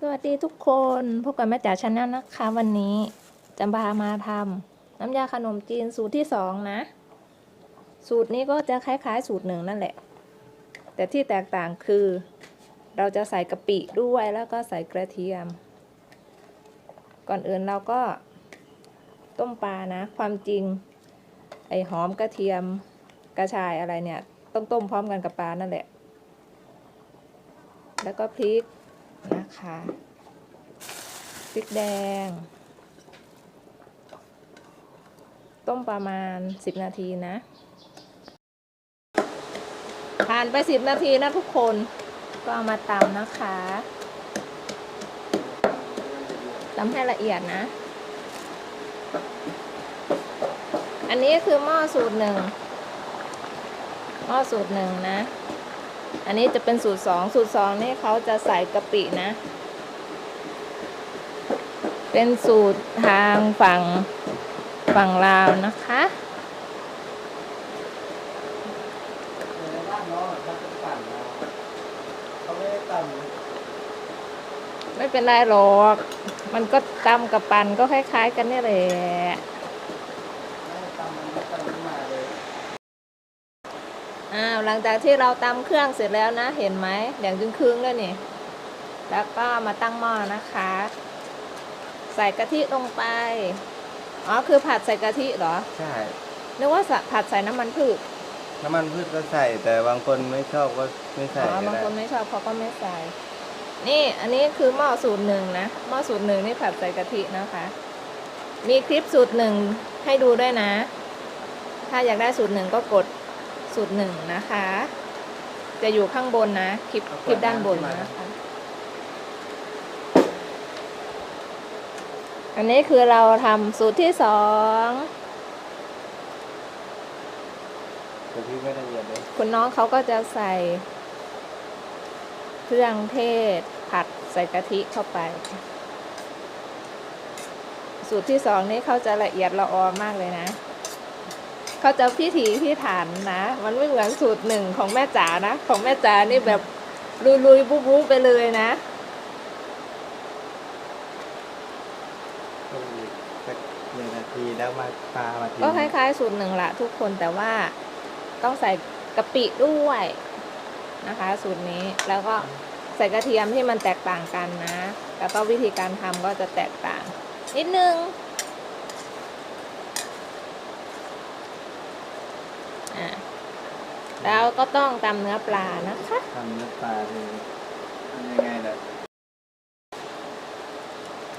สวัสดีทุกคนพบกับแม่จ๋าชาแนลนะคะ วันนี้จะพามาทำน้ำยาขนมจีนสูตรที่สองนะ สูตรนี้ก็จะคล้ายๆ สูตรหนึ่งนั่นแหละ แต่ที่แตกต่างคือ เราจะใส่กะปิด้วยแล้วก็ใส่กระเทียม ก่อนอื่นเราก็ต้มปลานะ ความจริง ไอหอมกระเทียมกระชายอะไรเนี่ย ต้องต้มพร้อมกันกับปลานั่นแหละ แล้วก็พริก นะคะพริกแดง ต้มประมาณ 10 นาทีนะ ผ่านไป 10 นาทีนะทุกคนก็เอามาตำนะคะตำให้ละเอียดนะ อันนี้คือหม้อสูตรหนึ่งหม้อสูตรหนึ่งนะ อันนี้จะเป็นสูตรสองสูตรสองนี่เขาจะใส่กะปินะ เป็นสูตรทางฝั่งฝั่งลาวนะคะในบ้านน้องเขาจะปั่นนะเขาไม่ได้ตไม่เป็นไรหรอก มันก็ตำกับปั่นก็คล้ายๆกันนี่แหละำไม่ได้ตำมันไม่ตำขึ้นมาเลย อ้าวหลังจากที่เราตำเครื่องเสร็จแล้วนะ เห็นไหมแดงจึงครึ่งแล้วนี่ แล้วก็มาตั้งหม้อนะคะ ใส่กะทิลงไป อ๋อคือผัดใส่กะทิเหรอ ใช่ นึกว่าสะผัดใส่น้ำมันพืช น้ำมันพืชก็ใส่ แต่บางคนไม่ชอบก็ไม่ใส่อ๋อก็บางได้คนไม่ชอบเขาก็ไม่ใส่ นี่อันนี้คือหม้อสูตรหนึ่งนะ หม้อสูตรหนึ่งนี่ผัดใส่กะทินะคะ มีคลิปสูตรหนึ่งให้ดูด้วยนะ ถ้าอยากได้สูตรหนึ่งก็กด สูตรหนึ่งนะคะ จะอยู่ข้างบนนะ คลิปคลิปด้านบนนะคะ อันนี้คือเราทำสูตรที่สองแต่พี่ไม่ละเอียดเลยคุณน้องเขาก็จะใส่ เครื่องเทศ ผัดใส่กะทิเข้าไป สูตรที่สองนี่เขาจะละเอียดละออมากเลยนะ เขาจะพิถีพิถันนะ มันไม่เหมือนสูตรหนึ่งของแม่จ๋านะ ของแม่จ๋านี่แบบลุยๆบู๊บู๊ไปเลยนะก็อีกสักหนึ่งนาทีแล้วมาปลามาทิ้งก็คล้ายๆ สูตรหนึ่งละทุกคนแต่ว่าต้องใส่กะปิด้วยนะคะ สูตรนี้แล้วก็ใส่กระเทียมที่มันแตกต่างกันนะ แล้วก็วิธีการทำก็จะแตกต่าง นิดนึงอะ แล้วก็ต้องตำเนื้อปลานะคะทำเนื้อปลาเลยทำยังไงล่ะ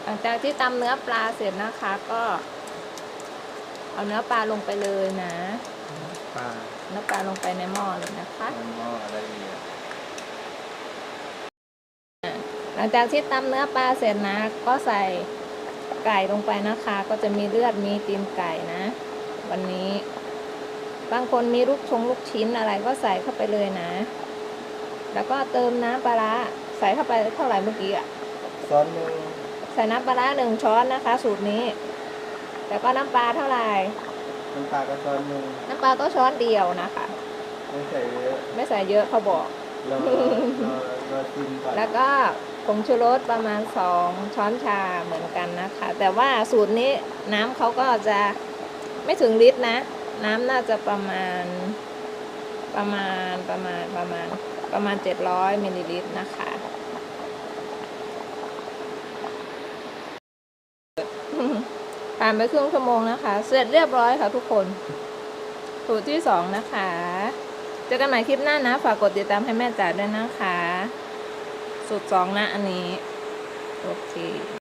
หลังจากที่ตำเนื้อปลาเสร็จนะคะก็ เอาเนื้อปลาลงไปเลยนะ ปลาเนื้อปลาลงไปในหม้อเลยนะคะมันหม้ออะไรเนี่ย หลังจากที่ตำเนื้อปลาเสร็จนะ ก็ใส่ไก่ลงไปนะคะ ก็จะมีเลือดมีตีนไก่นะ วันนี้ บางคนมีลูกชงลูกชิ้นอะไรก็ใส่เข้าไปเลยนะ แล้วก็เติมน้ำปลาร้าใส่เข้าไปเท่าไหร่เมื่อกี้อะซ้อนหนึ่งใส่น้ำปลาร้าหนึ่งช้อนนะคะ สูตรนี้ แล้วก็น้ำปลาเท่าไหร่ น้ำปลาก็ซ้อนหนึ่งน้ำปลาก็ช้อนเดียวนะคะ ไม่ใส่เยอะไม่ใส่เยอะเขาบอกรอรอรอชิมก่อนแล้วก็ผงชูรสประมาณสองช้อนชาเหมือนกันนะคะ แต่ว่าสูตรนี้น้ำเขาก็จะไม่ถึงลิตรนะ น้ำน่าจะประมาณประมาณประมาณประมาณประมาณ 700มิลลิลิตรนะคะผ่านไปครึ่งชั่วโมงนะคะ เสร็จเรียบร้อยค่ะทุกคนสูตรที่สองนะคะ เจอกันใหม่คลิปหน้านะ ฝากกดติดตามให้แม่จ๋าด้วยนะคะ สูตรสองนะอันนี้ โอเค